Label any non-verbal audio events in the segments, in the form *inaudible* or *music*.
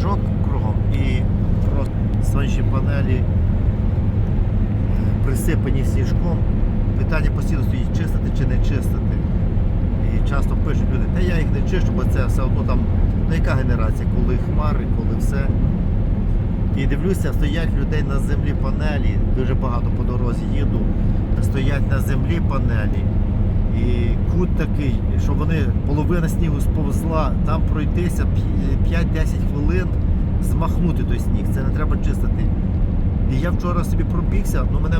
Е, кругом і сонячні панелі присипані сніжком. Питання постійно стоїть, чистити чи не чистити. І часто пишуть люди, та я їх не чищу, бо це все одно там, ну яка генерація, коли хмари, коли все. І дивлюся, стоять людей на землі панелі, дуже багато по дорозі їду, стоять на землі панелі. Кут такий, що вони половина снігу сповзла, там пройтися 5-10 хвилин, змахнути той сніг, це не треба чистити. І я вчора собі пробігся, ну мене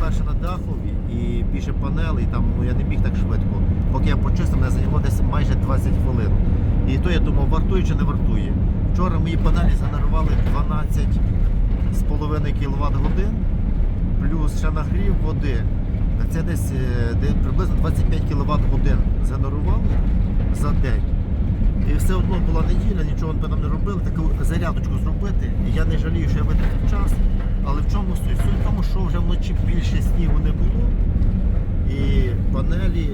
перше на дахові і більше панелей, там ну, я не біг так швидко. Поки я почистив, мене зайняло десь майже 20 хвилин. І то я думав, вартує чи не вартує. Вчора мої панелі загенерували 12 з половиною кВт годин, плюс ще нагрів води. Це десь е, де приблизно 25 кВт годин згенерували за день. І все одно була неділя, нічого ми там не робили, таку зарядочку зробити. І я не жалію, що я витратив час. Але в чому суть? Суть в тому, що вже вночі більше снігу не було. І панелі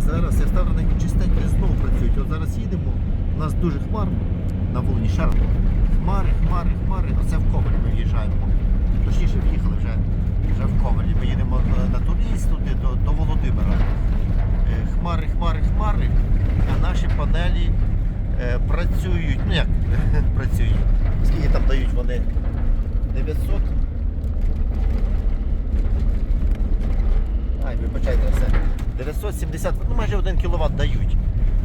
зараз я ставлю на них чистенькі знову працюють. От зараз їдемо, у нас дуже хмарно на Волині Шарно. Хмари, хмари, хмари. Оце в Коваль ми в'їжджаємо. Точніше, в'їхали вже, вже в Ковалі. Ми їдемо на, на турист туди, до, до Володимира. Е, Хмари, хмари, хмари. А наші панелі е, працюють. Ну як працюють? Скільки там дають вони? 900? Ай, вибачайте все. 970, ну майже 1 кВт дають.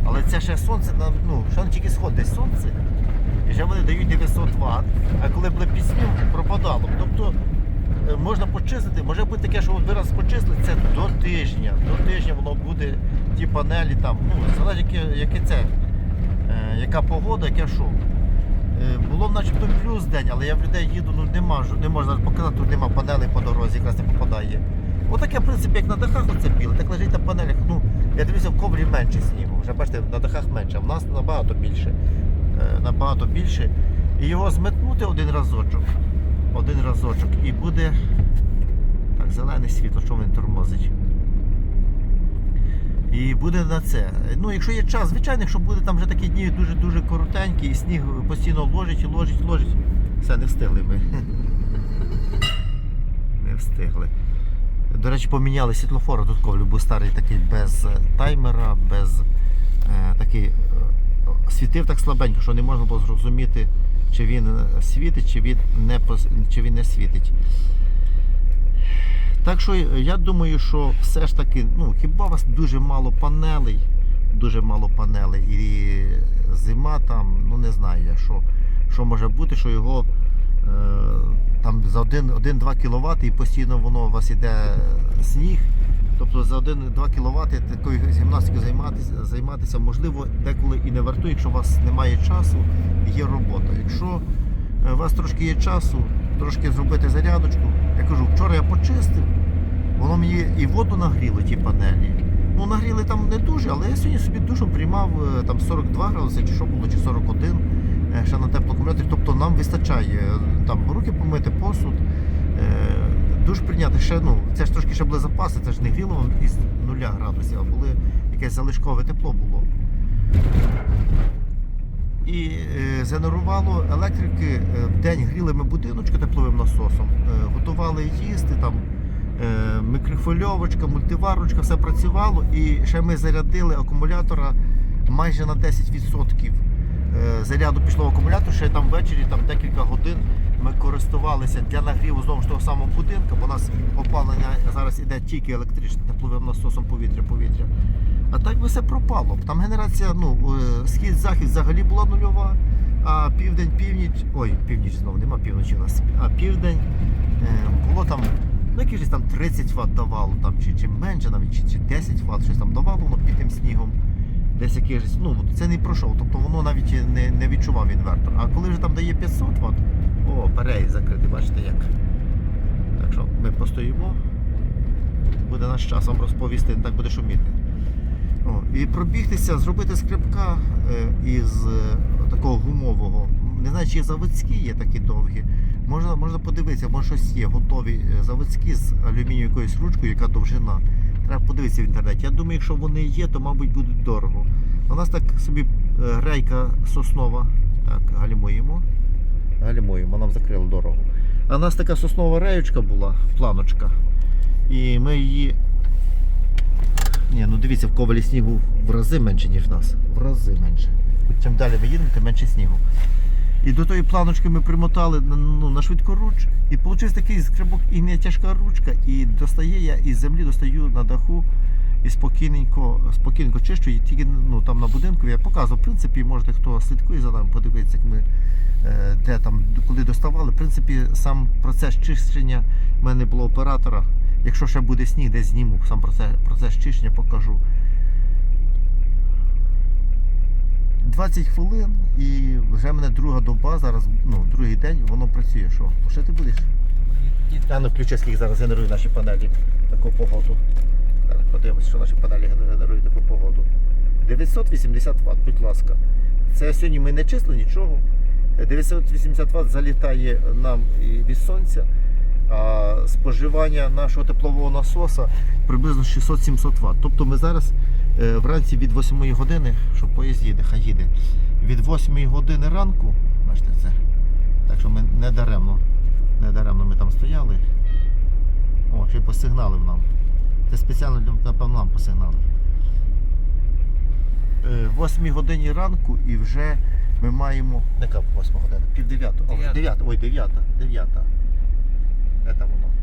Але це ще сонце, ну, ще не тільки сходить сонце. І вже вони дають 900 Вт, а коли були під снігом, пропадало. Тобто е, можна почистити, може бути таке, що ви раз почистили, це до тижня. До тижня воно буде ті панелі там, ну, залежить яке, яке це, е, яка погода, яке що. Е, Було начебто плюс день, але я в людей їду, ну нема, не можна показати, тут нема панелей по дорозі, якраз не попадає. Отаке, в принципі, як на дахах оце біле, так лежить на панелях. Ну, я дивлюся, в коврі менше снігу. Вже бачите, на дахах менше, а в нас набагато більше. Е, Набагато більше. І його зметнути один разочок. Один разочок і буде. Так, зелене світло, що він тормозить. І буде на це. Ну, якщо є час, звичайно, якщо буде там вже такі дні дуже-дуже коротенькі, і сніг постійно ложить, ложить, ложить. Все, не встигли ми. *laughs* Не встигли. До речі, поміняли світлофори. Тут ковлю, був старий такий без е, таймера, без е, такий е, світив так слабенько, що не можна було зрозуміти, чи він е, світить, чи він не, чи він не світить. Так що я думаю, що все ж таки, ну хіба у вас дуже мало панелей, дуже мало панелей, і зима там, ну не знаю я, що, що може бути, що його е, там за 1-2 кВт і постійно воно у вас іде сніг. Тобто за 1-2 кВт такою гімнастикою займатися, займатися можливо деколи і не вартує, якщо у вас немає часу, є робота. Якщо е, у вас трошки є часу, трошки зробити зарядочку. Я кажу, вчора я почистив, воно мені і воду нагріло, ті панелі. Ну, нагріли там не дуже, але я сьогодні собі душом приймав е, там 42 градуси, чи що було, чи 41 е, ще на теплоакумуляторі. Тобто нам вистачає е, там руки помити, посуд. е, Душ прийняти ще, ну, це ж трошки ще були запаси, це ж не гріло із 0 градусів, а були якесь залишкове тепло було. І е, згенерувало електрики. е, в день гріли ми будиночки тепловим насосом, е, готували їсти там. е, Мікрохвильовочка, мультиварочка, все працювало, і ще ми зарядили акумулятора майже на 10%. Е, Заряду пішло в акумулятор, ще там ввечері там декілька годин ми користувалися для нагріву знову ж того самого будинку, бо у нас опалення зараз іде тільки електричне тепловим насосом повітря, повітря. А так би все пропало. Там генерація, ну, е, схід-захід взагалі була нульова, а південь, північ. Ой, північ знову нема півночі у нас. А південь е, було там, ну якісь там 30 Вт давало, там, чи, чи менше навіть, чи, чи 10 Вт, щось там давало під тим снігом. Десь якийсь, ну це не пройшов, тобто воно навіть не, не відчував інвертор. А коли вже там дає 500 Вт, о, перей закритий, бачите як. Так що ми постоїмо, буде наш час вам розповісти, не так буде шуміти. О, і пробігтися, зробити скрипка е, із е, такого гумового. Не знаю, чи заводські є такі довгі. Можна, можна подивитися, може щось є, готові е, заводські з алюмінієвою якоюсь ручкою, яка довжина. Треба подивитися в інтернеті. Я думаю, якщо вони є, то мабуть будуть дорого. У нас так собі е, грейка соснова. Так, гальмуємо. Гальмуємо, нам закрили дорогу. А у нас така соснова реючка була, планочка. І ми її. Ні, ну дивіться, в ковалі снігу в рази менше, ніж в нас. В рази менше. Чим далі ми їдемо, тим менше снігу. І до тої планочки ми примотали ну, на швидкоруч. І вийшов такий скребок і не тяжка ручка. І достає я із землі достаю на даху і спокійненько, спокійненько чищу. І тільки ну, там на будинку я показував. В принципі, можете хто слідкує за нами, подивитися, як ми е, де там, коли доставали. В принципі, сам процес чищення в мене було оператора. Якщо ще буде сніг, десь зніму, сам процес, процес чищення покажу. 20 хвилин і вже мене друга доба, зараз, ну, другий день, воно працює. Що? Що ти будеш? А ну включи, скільки зараз генерує наші панелі таку погоду. Зараз подивимось, що наші панелі генерують таку погоду. 980 Вт, будь ласка. Це сьогодні ми не числи нічого. 980 Вт залітає нам від сонця. А споживання нашого теплового насоса приблизно 600-700 Вт. Тобто ми зараз вранці від 8 години, що поїзд їде, хай їде. Від 8 години ранку, бачите це. Так що ми не даремно, не даремно ми там стояли. О, ще й посигналив нам. Це спеціально напевно нам посигналив. Е, 8 годині ранку і вже ми маємо. Яка 8 година? Пів дев'ятого. Ой, дев'ята. Дев'ята. Де там воно?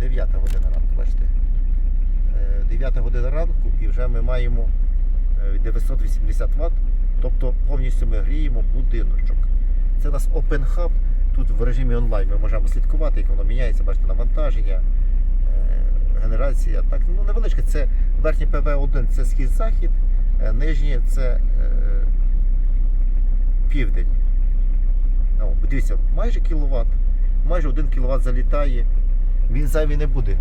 Дев'ята година ранку, бачите. Е, 9 година ранку і вже ми маємо е, 980 Вт. Тобто повністю ми гріємо будиночок. Це у нас Open Hub. Тут в режимі онлайн ми можемо слідкувати, як воно міняється, бачите, навантаження, е, генерація. Так, ну невеличке. Це верхнє ПВ1 це схід-захід, е, нижнє це е, південь. О, дивіться, майже кіловат, майже 1 кВт залітає. Він зайвий не буде.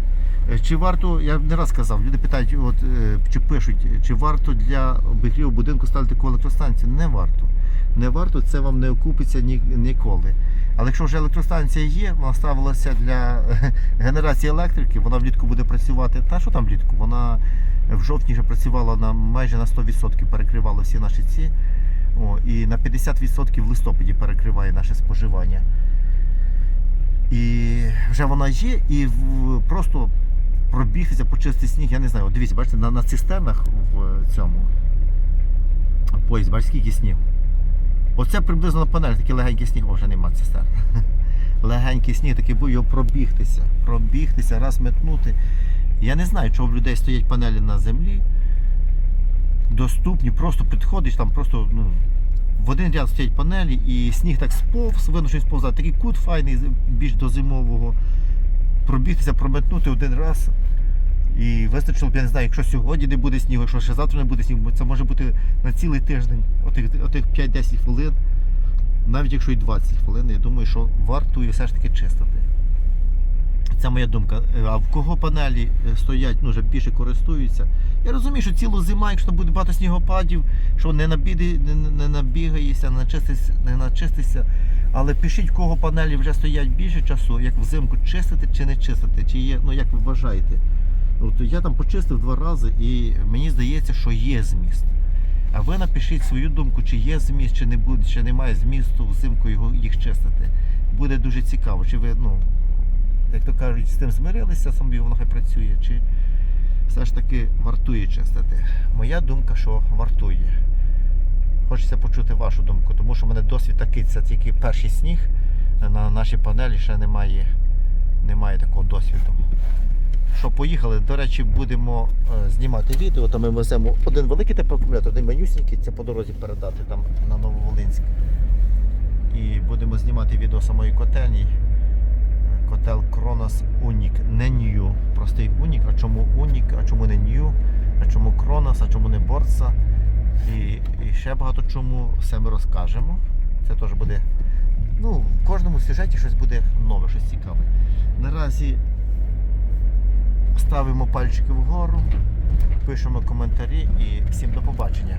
Е, Чи варто, я не раз казав, люди питають, от, е, чи пишуть, чи варто для обігріву будинку ставити електростанцію? Не варто. Не варто, це вам не окупиться ні, ніколи. Але якщо вже електростанція є, вона ставилася для генерації електрики, вона влітку буде працювати. Та що там влітку? Вона в жовтні вже працювала на майже на 100%, перекривала всі наші ці. О, і на 50% в листопаді перекриває наше споживання. І вже вона є, і просто пробігтися, почистити сніг, я не знаю. От дивіться, бачите, на, на цистернах в цьому поїзді, бачите, скільки снігу. Оце приблизно на панелі такий легенький сніг, О, вже нема цистерн. *laughs* Легенький сніг, такий був його пробігтися, пробігтися, раз метнути. Я не знаю, чого в людей стоять панелі на землі. Доступні, просто підходиш, там просто ну, в один ряд стоять панелі і сніг так сповз, видно, що він. Такий кут файний, більш до зимового. Пробігтися, прометнути один раз. І вистачило б, я не знаю, якщо сьогодні не буде снігу, якщо ще завтра не буде снігу, це може бути на цілий тиждень, отих, отих 5-10 хвилин, навіть якщо і 20 хвилин, я думаю, що вартує все ж таки чистити. Це моя думка. Е, А в кого панелі е, стоять, ну вже більше користуються. Я розумію, що цілу зима, якщо буде багато снігопадів, що не, набіди, не, не набігаєшся, не начистишся, не начистишся. Але пишіть, в кого панелі вже стоять більше часу, як взимку чистити чи не чистити, чи є, ну як ви вважаєте. От я там почистив два рази і мені здається, що є зміст. А ви напишіть свою думку, чи є зміст, чи не буде, чи немає змісту взимку його їх чистити. Буде дуже цікаво, чи ви, ну, як то кажуть, з тим змирилися, сам воно хай працює, чи все ж таки вартує чистити. Моя думка, що вартує. Хочеться почути вашу думку, тому що в мене досвід такий, це тільки перший сніг. На нашій панелі ще немає, немає такого досвіду. Що поїхали, до речі, будемо е, знімати відео. Там ми веземо один великий теплоакумулятор, один менюсінький, це по дорозі передати там на Нововолинськ. І будемо знімати відео самої котельні. Котел Кронос Унік. Не New. Простий Унік. А чому Унік, а чому не New, а чому Кронос, а чому не Борца. І, і ще багато чому все ми розкажемо. Це теж буде. Ну, в кожному сюжеті щось буде нове, щось цікаве. Наразі ставимо пальчики вгору, пишемо коментарі і всім до побачення.